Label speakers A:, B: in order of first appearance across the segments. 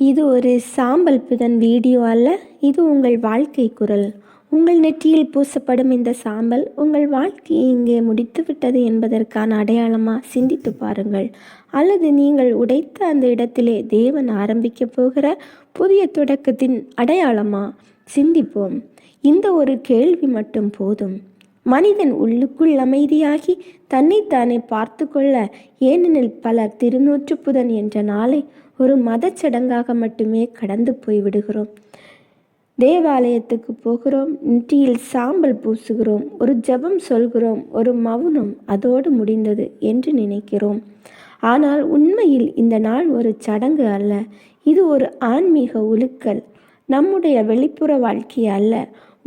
A: இது ஒரு சாம்பல் புதன் வீடியோ அல்ல இது உங்கள் வாழ்க்கை குரல். உங்கள் நெற்றியில் பூசப்படும் இந்த சாம்பல் உங்கள் வாழ்க்கையை இங்கே முடித்துவிட்டது என்பதற்கான அடையாளமாக சிந்தித்து பாருங்கள். அல்லது நீங்கள் உடைத்த அந்த இடத்திலே தேவன் ஆரம்பிக்க போகிற புதிய தொடக்கத்தின் அடையாளமா சிந்திப்போம். இந்த ஒரு கேள்வி மட்டும் போதும். மனிதன் உள்ளுக்குள் அமைதியாகி தன்னைத்தானே பார்த்து கொள்ள ஏனெனில் பலர் திருநூற்று புதன் என்ற நாளை ஒரு மதச் சடங்காக மட்டுமே கடந்து போய் விடுகிறோம். தேவாலயத்துக்கு போகிறோம் நெற்றியில் சாம்பல் பூசுகிறோம் ஒரு ஜெபம் சொல்கிறோம் ஒரு மௌனம் அதோடு முடிந்தது என்று நினைக்கிறோம். ஆனால் உண்மையில் இந்த நாள் ஒரு சடங்கு அல்ல இது ஒரு ஆன்மீக உலுக்கல் நம்முடைய வெளிப்புற வாழ்க்கை அல்ல.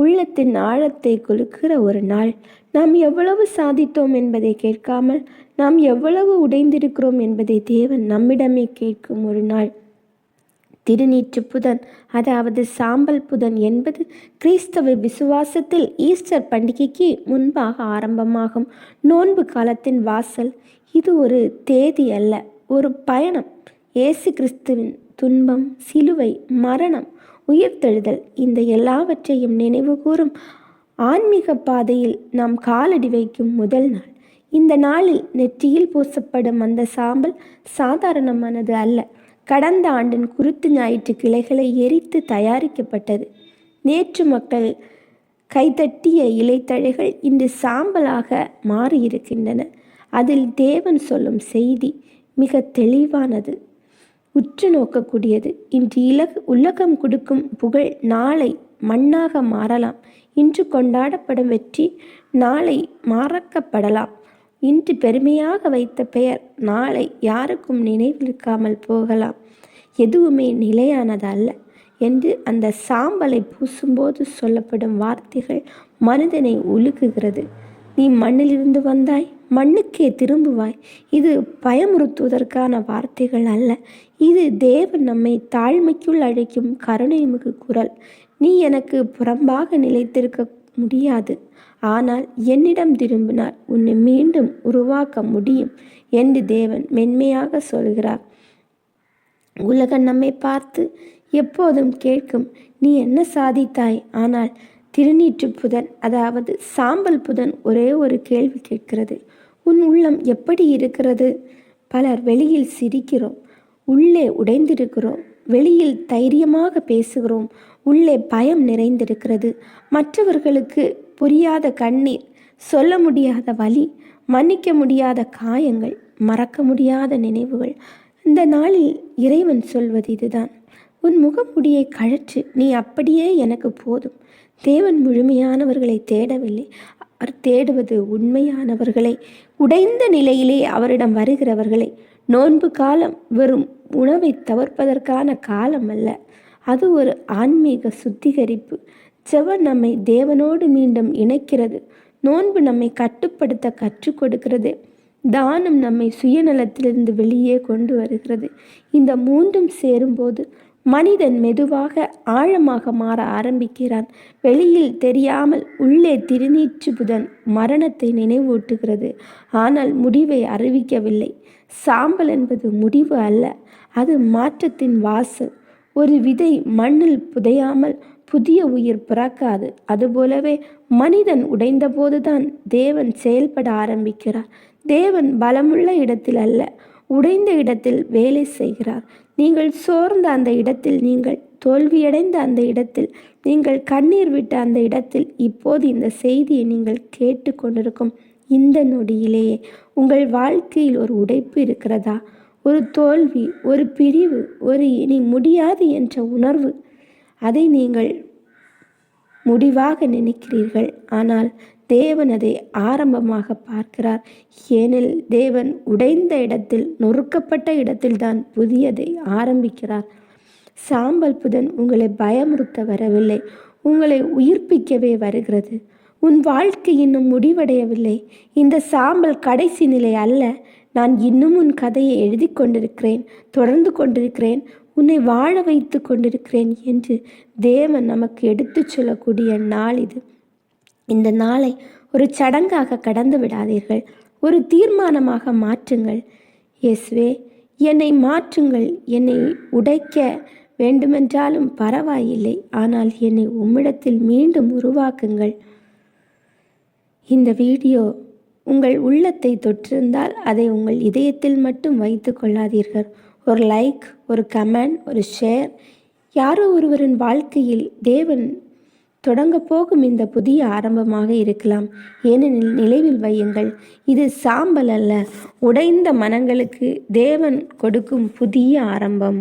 A: உள்ளத்தின் ஆழத்தை குலுக்கிற ஒரு நாள். நாம் எவ்வளவு சாதித்தோம் என்பதை கேட்காமல் நாம் எவ்வளவு உடைந்திருக்கிறோம் என்பதை தேவன் நம்மிடமே கேட்கும் ஒரு நாள். திருநீற்று புதன் அதாவது சாம்பல் புதன் என்பது கிறிஸ்தவ விசுவாசத்தில் ஈஸ்டர் பண்டிகைக்கு முன்பாக ஆரம்பமாகும். நோன்பு காலத்தின் வாசல் இது ஒரு தேதி அல்ல ஒரு பயணம். இயேசு கிறிஸ்துவின் துன்பம் சிலுவை மரணம் உயிர்த்தெழுதல். இந்த எல்லாவற்றையும் நினைவு கூறும் ஆன்மீக பாதையில் நாம் காலடி வைக்கும் முதல் நாள். இந்த நாளில் நெற்றியில் பூசப்படும் அந்த சாம்பல் சாதாரணமானது அல்ல. கடந்த ஆண்டின் குருத்து ஞாயிற்று கிளைகளை எரித்து தயாரிக்கப்பட்டது. நேற்று மக்கள் கைதட்டிய இலைத்தழைகள் இன்று சாம்பலாக மாறியிருக்கின்றன. அதில் தேவன் சொல்லும் செய்தி மிக தெளிவானது. உற்று நோக்கக்கூடியது இன்று இலக உலகம் கொடுக்கும் புகழ் நாளை மண்ணாக மாறலாம். இன்று கொண்டாடப்படும் வெற்றி நாளை மறக்கப்படலாம். இன்று பெருமையாக வைத்த பெயர் நாளை யாருக்கும் நினைவிருக்காமல் போகலாம். எதுவுமே நிலையானது அல்ல என்று அந்த சாம்பலை பூசும்போது சொல்லப்படும் வார்த்தைகள் மனிதனை உலுக்குகிறது. நீ மண்ணிலிருந்து வந்தாய்? மண்ணுக்கே திரும்புவாய். இது பயமுறுத்துவதற்கான வார்த்தைகள் அல்ல. இது தேவன் நம்மை தாழ்மைக்குள் அழைக்கும் கருணைமிகு குரல். நீ எனக்கு புறம்பாக நிலைத்திருக்க முடியாது. ஆனால் என்னிடம் திரும்பினால் உன்னை மீண்டும் உருவாக்க முடியும் என்று தேவன் மென்மையாக சொல்கிறார். உலகம் நம்மை பார்த்து எப்போதும் கேட்கும் நீ என்ன சாதித்தாய் ஆனால் திருநீற்று புதன் அதாவது சாம்பல் புதன் ஒரே ஒரு கேள்வி கேட்கிறது. உன் உள்ளம் எப்படி இருக்கிறது? பலர் வெளியில் சிரிக்கிறோம். உள்ளே உடைந்திருக்கிறோம். வெளியில் தைரியமாக பேசுகிறோம். உள்ளே பயம் நிறைந்திருக்கிறது. மற்றவர்களுக்கு புரியாத கண்ணீர் சொல்ல முடியாத வலி மன்னிக்க முடியாத காயங்கள் மறக்க முடியாத நினைவுகள். இந்த நாளில் இறைவன் சொல்வது இதுதான். உன் முகமுடியை கழற்று நீ அப்படியே எனக்கு போதும். தேவன் முழுமையானவர்களை தேடவில்லை. அவர் தேடுவது உண்மையானவர்களை உடைந்த நிலையிலே அவரிடம் வருகிறவர்களை நோன்பு காலம் வெறும் உணவை தவிர்ப்பதற்கான காலம் அல்ல. அது ஒரு ஆன்மீக சுத்திகரிப்பு. செவ நம்மை தேவனோடு மீண்டும் இணைக்கிறது. நோன்பு நம்மை கட்டுப்படுத்த கற்றுக் கொடுக்கிறது. தானம் நம்மை சுயநலத்திலிருந்து வெளியே கொண்டு வருகிறது. இந்த மூன்றும் சேரும்போது மனிதன் மெதுவாக ஆழமாக மாற ஆரம்பிக்கிறான். வெளியில் தெரியாமல் உள்ளே திருநீற்று புதன் மரணத்தை நினைவூட்டுகிறது. ஆனால் முடிவை அறிவிக்கவில்லை. சாம்பல் என்பது முடிவு அல்ல அது மாற்றத்தின் வாசல். ஒரு விதை மண்ணில் புதையாமல் புதிய உயிர் பிறக்காது. அதுபோலவே மனிதன் உடைந்தபோதுதான் தேவன் செயல்பட ஆரம்பிக்கிறார். தேவன் பலமுள்ள இடத்தில் அல்ல உடைந்த இடத்தில் வேலை செய்கிறார். நீங்கள் சோர்ந்த அந்த இடத்தில் நீங்கள் தோல்வியடைந்த அந்த இடத்தில் நீங்கள் கண்ணீர் விட்ட அந்த இடத்தில் இப்போது இந்த செய்தியை நீங்கள் கேட்டுக்கொண்டிருக்கும் இந்த நொடியிலேயே உங்கள் வாழ்க்கையில் ஒரு உடைப்பு இருக்கிறதா? ஒரு தோல்வி ஒரு பிரிவு ஒரு இனி முடியாது என்ற உணர்வு. அதை நீங்கள் முடிவாக நினைக்கிறீர்கள். ஆனால் தேவன் அதை ஆரம்பமாக பார்க்கிறார். ஏனில் தேவன் உடைந்த இடத்தில் நொறுக்கப்பட்ட இடத்தில்தான் புதியதை ஆரம்பிக்கிறார். சாம்பல் புதன் உங்களை பயமுறுத்த வரவில்லை. உங்களை உயிர்ப்பிக்கவே வருகிறது. உன் வாழ்க்கை இன்னும் முடிவடையவில்லை. இந்த சாம்பல் கடைசி நிலை அல்ல. நான் இன்னும் உன் கதையை எழுதி கொண்டிருக்கிறேன் தொடர்ந்து கொண்டிருக்கிறேன் உன்னை வாழ வைத்து கொண்டிருக்கிறேன் என்று தேவன் நமக்கு எடுத்துச் சொல்லக்கூடிய நாள் இது. இந்த நாளை ஒரு சடங்காக கடந்து விடாதீர்கள். ஒரு தீர்மானமாக மாற்றுங்கள். எஸ்வே என்னை மாற்றுங்கள். என்னை உடைக்க வேண்டுமென்றாலும் பரவாயில்லை. ஆனால் என்னை உம்மிடத்தில் மீண்டும் உருவாக்குங்கள். இந்த வீடியோ உங்கள் உள்ளத்தை தொற்றிருந்தால் அதை உங்கள் இதயத்தில் மட்டும் வைத்து கொள்ளாதீர்கள். ஒரு லைக் ஒரு கமெண்ட் ஒரு ஷேர் யாரோ ஒருவரின் வாழ்க்கையில் தேவன் தொடங்க போகும் இந்த புதிய ஆரம்பமாக இருக்கலாம். ஏனெனில் நினைவில் வையுங்கள் இது சாம்பல் அல்ல. உடைந்த மனங்களுக்கு தேவன் கொடுக்கும் புதிய ஆரம்பம்.